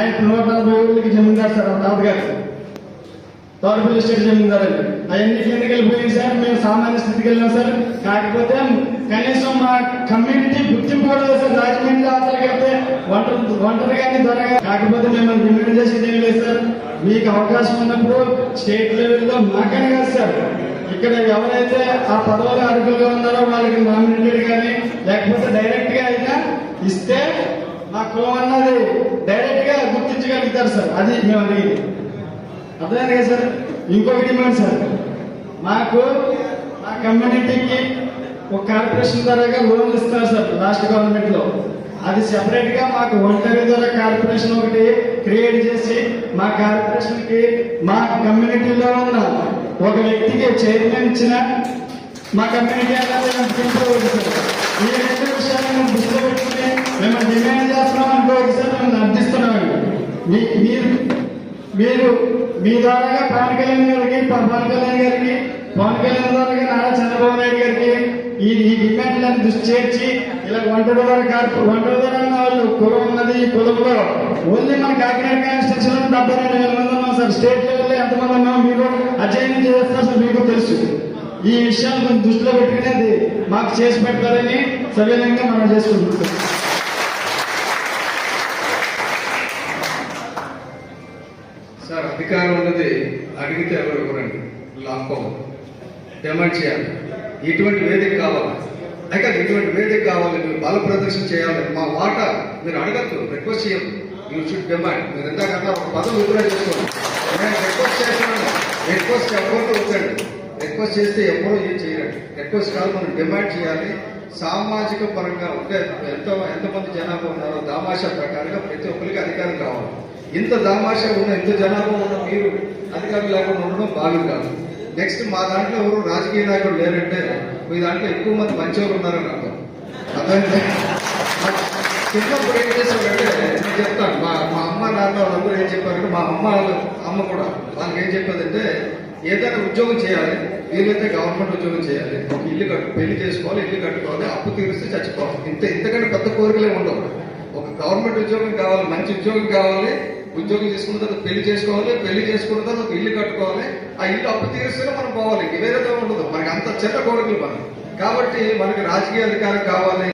ఆయన నూట నలభై ఏళ్ళకి జమీందారు సార్ ఆ తాతగారు. తారుపల్లి ఎస్టేట్ జమీందారు అవన్నీ కిందకి వెళ్ళిపోయింది సార్? మేము సామాన్య స్థితికి వెళ్ళాం సార్ కాకపోతే కనీసం మా కమ్యూనిటీ గుర్తింపు కూడా సార్. రాజమండ్రి అవతలకి వెళ్తే ఒంటరి ఒంటరి కానీ త్వరగా కాకపోతే మేము డిమాండ్ చేసేది ఏం లేదు సార్. మీకు అవకాశం ఉన్నప్పుడు స్టేట్ లెవెల్లో మాకని కాదు సార్. ఇక్కడ ఎవరైతే ఆ పదవులు అర్హులుగా ఉన్నారో వాళ్ళకి నామినేటెడ్ కానీ లేకపోతే డైరెక్ట్గా అయినా ఇస్తే మా కులం అన్నది గుర్తించగలుగుతారు సార్. అది మేము అడిగింది అర్థమైంది కదా సార్? ఇంకొక డిమాండ్ సార్. మాకు మా కమ్యూనిటీకి ఒక కార్పొరేషన్ ద్వారా లోన్లు ఇస్తారు సార్ లాస్ట్ గవర్నమెంట్లో అది సెపరేట్గా మాకు ఒంటరి ద్వారా కార్పొరేషన్ ఒకటి క్రియేట్ చేసి మా కార్పొరేషన్కి మా కమ్యూనిటీలో ఉన్న ఒక వ్యక్తికి చైర్మన్ ఇచ్చిన మా కమ్యూనిటీ సార్. ఈ రెండు విషయాలను దృష్టిలో పెట్టుకుని మేము డిమాండ్ చేస్తున్నాం అనుకోవచ్చు సార్ మేము అర్థిస్తున్నామండి మీ మీరు మీరు మీ ద్వారాగా పవన్ కళ్యాణ్ గారికి పవన్ కళ్యాణ్ గారికి పవన్ కళ్యాణ్ ద్వారా నారా చంద్రబాబు నాయుడు గారికి ఈ ఈ డిమాండ్లను దృష్టి చేర్చి ఇలా ఒంటరి ద్వారా కార్పు ఒంటరి ద్వారా వాళ్ళు ఉన్నది ఈ కులంలో ఓన్లీ మన కాకినాడ కాన్స్టిట్యూషన్ డెబ్బై రెండు వేల మంది ఉన్నాం సార్. స్టేట్ లెవెల్లో ఎంతమంది ఉన్నాం మీరు అధ్యయనం చేస్తారు సార్ మీకు తెలుసు. ఈ విషయాన్ని కొంచెం దృష్టిలో పెట్టుకునేది మాకు చేసి పెట్టాలని సవినంగా మనం చేసుకుంటున్నాం. సార్ అధికారం ఉన్నది అడిగితే ఎవరు ఇవ్వరండి లాక్కోవాలి డిమాండ్ చేయాలి. ఇటువంటి వేదిక కావాలి. అయితే ఇటువంటి వేదిక కావాలి మీరు బల ప్రదర్శన చేయాలి. మా వాట మీరు అడగద్దు రిక్వెస్ట్ చేయద్దు. యూ షుడ్ డిమాండ్ మీరు ఎంతకన్నా ఒక పదం విడుదల చేసుకోండి నేను రిక్వెస్ట్ చేస్తున్నాను. రిక్వెస్ట్ ఎవరితో వద్దండి? రిక్వెస్ట్ చేస్తే ఎవరో ఏం చేయండి రిక్వెస్ట్ కాదు మనం డిమాండ్ చేయాలి. సామాజిక పరంగా ఉంటే ఎంత ఎంతమంది జనాభా ఉన్నారో దామాషా ప్రకారంగా ప్రతి ఒక్కరికి అధికారం కావాలి. ఇంత దామాషా ఉన్న ఇంత జనాభా ఉన్న మీరు అధికారులు లేకుండా ఉండడం బాగుంది కాదు. నెక్స్ట్ మా దాంట్లో ఎవరు రాజకీయ నాయకులు లేరంటే మీ దాంట్లో ఎక్కువ మంది మంచివాళ్ళు ఉన్నారని అర్థం. అర్థమైంది? చిన్నప్పుడు ఏం చేశారంటే నేను చెప్తాను మా మా అమ్మ నాన్న వాళ్ళందరూ ఏం చెప్పారంటే మా అమ్మ వాళ్ళ- అమ్మ కూడా వాళ్ళకి ఏం చెప్పేదంటే ఏదైనా ఉద్యోగం చేయాలి వీలైతే గవర్నమెంట్ ఉద్యోగం చేయాలి ఒక ఇల్లు కట్టు పెళ్ళి చేసుకోవాలి ఇల్లు కట్టుకోవాలి అప్పు తీరిస్తే చచ్చిపోవాలి. ఇంత ఇంతకంటే పెద్ద కోరికలే ఉండవు. ఒక గవర్నమెంట్ ఉద్యోగం కావాలి మంచి ఉద్యోగం కావాలి ఉద్యోగం చేసుకున్న తర్వాత పెళ్ళి చేసుకోవాలి పెళ్ళి చేసుకున్న తర్వాత ఇల్లు కట్టుకోవాలి. ఆ ఇల్లు అప్పు తీరిస్తేనే మనం పోవాలి. ఇంక ఉండదు. మనకి అంత చిన్న కోరికలు మనం కాబట్టి మనకి రాజకీయ అధికారం కావాలి.